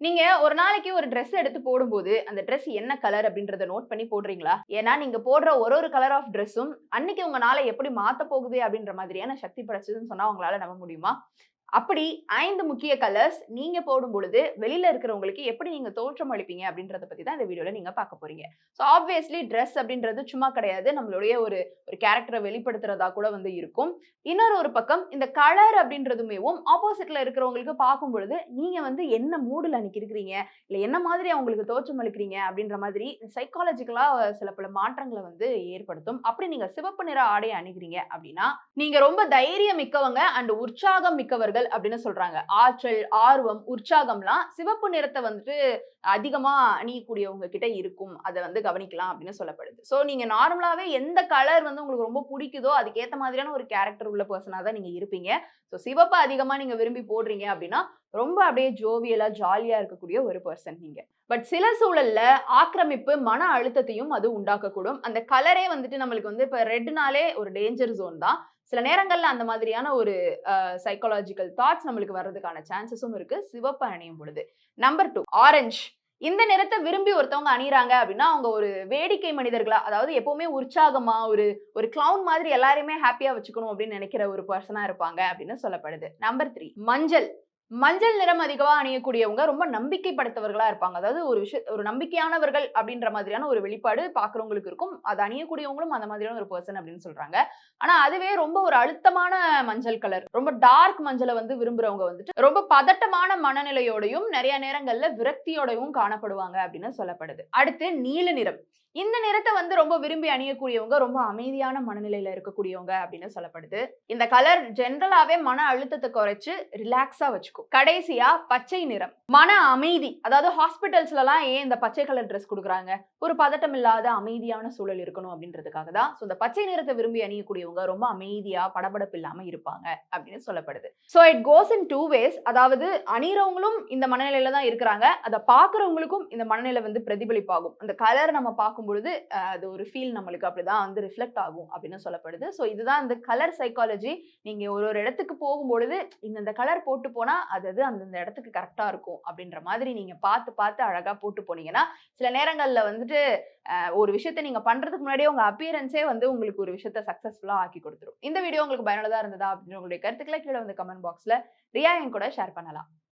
நீங்க ஒரு நாளைக்கு ஒரு ட்ரெஸ் எடுத்து போடும்போது அந்த ட்ரெஸ் என்ன கலர் அப்படின்றத நோட் பண்ணி போடுறீங்களா? ஏன்னா நீங்க போடுற ஒரு ஒரு கலர் ஆஃப் ட்ரெஸ்ஸும் அன்னைக்கு உங்க நாளை எப்படி மாத்த போகுது அப்படின்ற மாதிரியான சக்தி படைச்சதுன்னு சொன்னா உங்களால நம்ப முடியுமா? அப்படி ஐந்து முக்கிய கலர்ஸ் நீங்க போடும் பொழுது வெளியில இருக்கிறவங்களுக்கு எப்படி நீங்க தோற்றம் அளிப்பீங்க அப்படின்றத பத்தி தான் இந்த வீடியோல நீங்க பார்க்க போறீங்க. ஸோ ஆப்வியஸ்லி ட்ரெஸ் அப்படின்றது சும்மா கிடையாது. நம்மளுடைய ஒரு ஒரு கேரக்டரை வெளிப்படுத்துறதா கூட வந்து இருக்கும். இன்னொரு ஒரு பக்கம் இந்த கலர் அப்படின்றதுமேவும் ஆப்போசிட்ல இருக்கிறவங்களுக்கு பார்க்கும் பொழுது நீங்க வந்து என்ன மூடில் அன்னைக்கு இருக்கிறீங்க இல்லை என்ன மாதிரி அவங்களுக்கு தோற்றம் அளிக்கிறீங்க? அப்படின்ற மாதிரி சைக்காலஜிக்கலா சில பல மாற்றங்களை வந்து ஏற்படுத்தும். அப்படி நீங்க சிவப்பு நிற ஆடையை அணுகிறீங்க அப்படின்னா நீங்க ரொம்ப தைரியம் மிக்கவங்க அண்ட் உற்சாகம் மிக்கவர்கள் அப்படின்னு சொல்றாங்க. ஆற்றல் ஆர்வம் உற்சாகம்லாம் சிவப்பு நிறத்தை வந்துட்டு அதிகமா அணியக்கூடியவங்க கிட்ட இருக்கும். அதை வந்து கவனிக்கலாம் அப்படின்னு சொல்லப்படுது. ஸோ நீங்க நார்மலாவே எந்த கலர் வந்து உங்களுக்கு ரொம்ப பிடிக்குதோ அதுக்கேற்ற மாதிரியான ஒரு கேரக்டர் உள்ள பர்சனாக தான் நீங்க இருப்பீங்க. ஸோ சிவப்பு அதிகமா நீங்க விரும்பி போடுறீங்க அப்படின்னா ரொம்ப அப்படியே ஜோவியலா ஜாலியா இருக்கக்கூடிய ஒரு பர்சன் நீங்க. பட் சில சூழல்ல ஆக்கிரமிப்பு மன அழுத்தத்தையும் அது உண்டாக்கக்கூடும். அந்த கலரே வந்துட்டு நம்மளுக்கு வந்து இப்போ ரெட்னாலே ஒரு டேஞ்சர் ஜோன் தான். சில நேரங்கள்ல அந்த மாதிரியான ஒரு சைக்காலஜிக்கல் தாட்ஸ் நம்மளுக்கு வர்றதுக்கான சான்சஸும் இருக்கு. சிவப்பு அணியும் பொழுது. நம்பர் டூ ஆரஞ்சு இந்த நிறத்தை விரும்பி ஒருத்தவங்க அணியிறாங்க அப்படின்னா அவங்க ஒரு வேடிக்கை மனிதர்களா அதாவது எப்பவுமே உற்சாகமா ஒரு ஒரு கிளவுன் மாதிரி எல்லாரையுமே ஹாப்பியா வச்சுக்கணும் அப்படின்னு நினைக்கிற ஒரு பர்சனா இருப்பாங்க அப்படின்னு சொல்லப்படுது. நம்பர் த்ரீ மஞ்சள். மஞ்சள் நிறம் அதிகமாக அணியக்கூடியவங்க ரொம்ப நம்பிக்கைப்படுத்தவர்களாக இருப்பாங்க. அதாவது ஒரு விஷய ஒரு நம்பிக்கையானவர்கள் அப்படின்ற மாதிரியான ஒரு வெளிப்பாடு பார்க்குறவங்களுக்கு இருக்கும். அது அணியக்கூடியவங்களும் அந்த மாதிரியான ஒரு பர்சன் அப்படின்னு சொல்கிறாங்க ஆனால் அதுவே ரொம்ப ஒரு அழுத்தமான மஞ்சள் கலர் ரொம்ப டார்க் மஞ்சளை வந்து விரும்புகிறவங்க வந்துட்டு ரொம்ப பதட்டமான மனநிலையோடையும் நிறைய நேரங்களில் விரக்தியோடையும் காணப்படுவாங்க அப்படின்னு சொல்லப்படுது. அடுத்து நீல நிறம். இந்த நிறத்தை வந்து ரொம்ப விரும்பி அணியக்கூடியவங்க ரொம்ப அமைதியான மனநிலையில இருக்கக்கூடியவங்க அப்படின்னு சொல்லப்படுது. இந்த கலர் ஜென்ரலாகவே மன அழுத்தத்தை குறைச்சு ரிலாக்ஸாக வச்சுக்கும். கடைசியா பச்சை நிறம். மன அமைதி. அதாவது ஹாஸ்பிட்டல்ஸ்ல எல்லாம் ஏன் இந்த பச்சை கலர் ட்ரெஸ் கொடுக்குறாங்க? ஒரு பதட்டம் இல்லாத அமைதியான சூழல் இருக்கணும் அப்படின்றதுக்காக தான். ஸோ இந்த பச்சை நிறத்தை விரும்பி அணியக்கூடியவங்க ரொம்ப அமைதியா படபடப்பு இல்லாம இருப்பாங்க அப்படின்னு சொல்லப்படுது. So it goes in two ways அதாவது அணிகிறவங்களும் இந்த மனநிலையில தான் இருக்கிறாங்க. அதை பார்க்குறவங்களுக்கும் இந்த மனநிலை வந்து பிரதிபலிப்பாகும். அந்த கலர் நம்ம பார்க்கும் பொழுது அது ஒரு ஃபீல் நம்மளுக்கு அப்படிதான் வந்து ரிஃப்ளெக்ட் ஆகும் அப்படின்னு சொல்லப்படுது. ஸோ இதுதான் இந்த கலர் சைக்காலஜி நீங்க ஒரு ஒரு இடத்துக்கு போகும்பொழுது இந்த கலர் போட்டு போனா அது அது அந்தந்த இடத்துக்கு கரெக்டா இருக்கும் அப்படின்ற மாதிரி நீங்க பார்த்து பார்த்து அழகா போட்டு போனீங்கன்னா சில நேரங்களில் வந்துட்டு ஒரு விஷயத்தை நீங்க பண்றதுக்கு முன்னாடியே உங்க அப்பியரன்ஸே வந்து உங்களுக்கு ஒரு விஷயத்த சக்ஸஸ்ஃபுல்லாக ஆக்கி கொடுத்துரும். இந்த வீடியோ உங்களுக்கு பயனுள்ளதாக இருந்ததா அப்படின்னு உங்களுடைய கருத்துக்களை கீழே வந்து கமெண்ட் பாக்ஸ்ல ரியா என் கூட ஷேர் பண்ணலாம்.